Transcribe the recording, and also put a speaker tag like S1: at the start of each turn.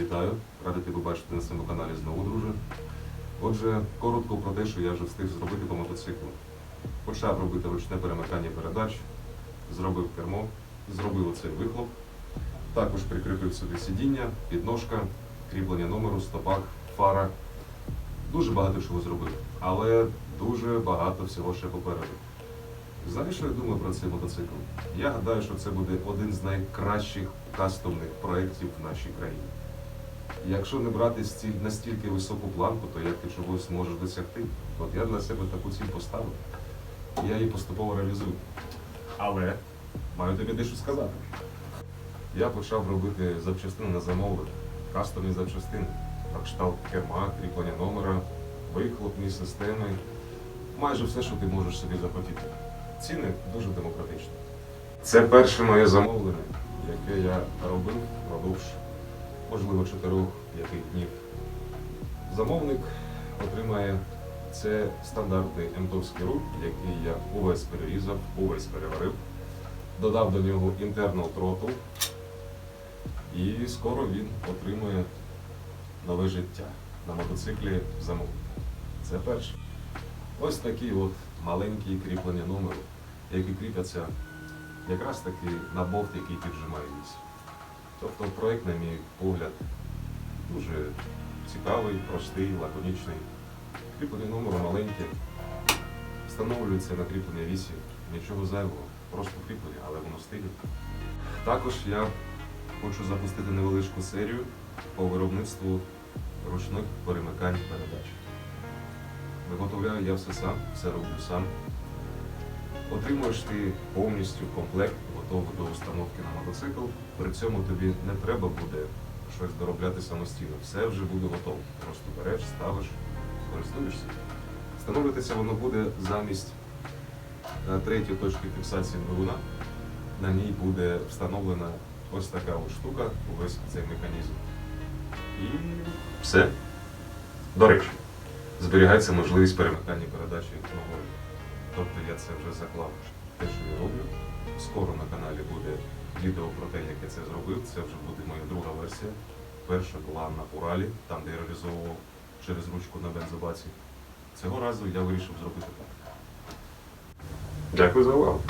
S1: Вітаю, радий тебе бачити на своєму каналі знову, друже. Отже, коротко про те, що я вже встиг зробити по мотоциклу. Почав робити ручне перемикання передач, зробив кермо, зробив оцей вихлоп. Також прикріпив собі сидіння, підножка, кріплення номеру, стопак, фара. Дуже багато чого зробив, але дуже багато всього ще попереду. Знаєш, що я думаю про цей мотоцикл? Я гадаю, що це буде один з найкращих кастомних проєктів в нашій країні. Якщо не брати стіль- настільки високу планку, то як ти чогось можеш досягти? От я для себе таку ціль поставив. І я її поступово реалізую. Але маю тобі дещо сказати. Я почав робити запчастини на замовлення, кастомні запчастини, кшталт керма, кріплення номера, вихлопні системи. Майже все, що ти можеш собі захотіти. Ціни дуже демократичні. Це перше моє замовлення, яке я робив впродовж, можливо, 4-5 днів. Замовник отримає це стандартний емтовський руль, який я увесь перерізав, увесь переварив, додав до нього internal throttle, і скоро він отримує нове життя на мотоциклі замовника. Це перше. Ось такі от маленькі кріплення номеру, які кріпляться якраз таки на болт, який піджимає вісь. Тобто проект, на мій погляд, дуже цікавий, простий, лаконічний. Кріплення номеру маленьке, встановлюється на кріплення вісі, нічого зайвого, просто кріплення, але воно стильне. Також я хочу запустити невеличку серію по виробництву ручних перемикань передач. Виготовляю я все сам, все роблю сам. Отримуєш ти повністю комплект, готовий до установки на мотоцикл. При цьому тобі не треба буде щось доробляти самостійно. Все вже буде готово. Просто береш, ставиш, користуєшся. Встановлюватися воно буде замість е, третьої точки фіксації двигуна. На ній буде встановлена ось така от штука, увесь цей механізм. І все. До речі, зберігається можливість перемикання передачі ногою. Тобто я це вже заклав те, що я роблю. Скоро на каналі буде відео про те, як я це зробив. Це вже буде моя друга версія. Перша була на Уралі, там де я реалізовував через ручку на бензобаці. Цього разу я вирішив зробити так. Дякую за увагу.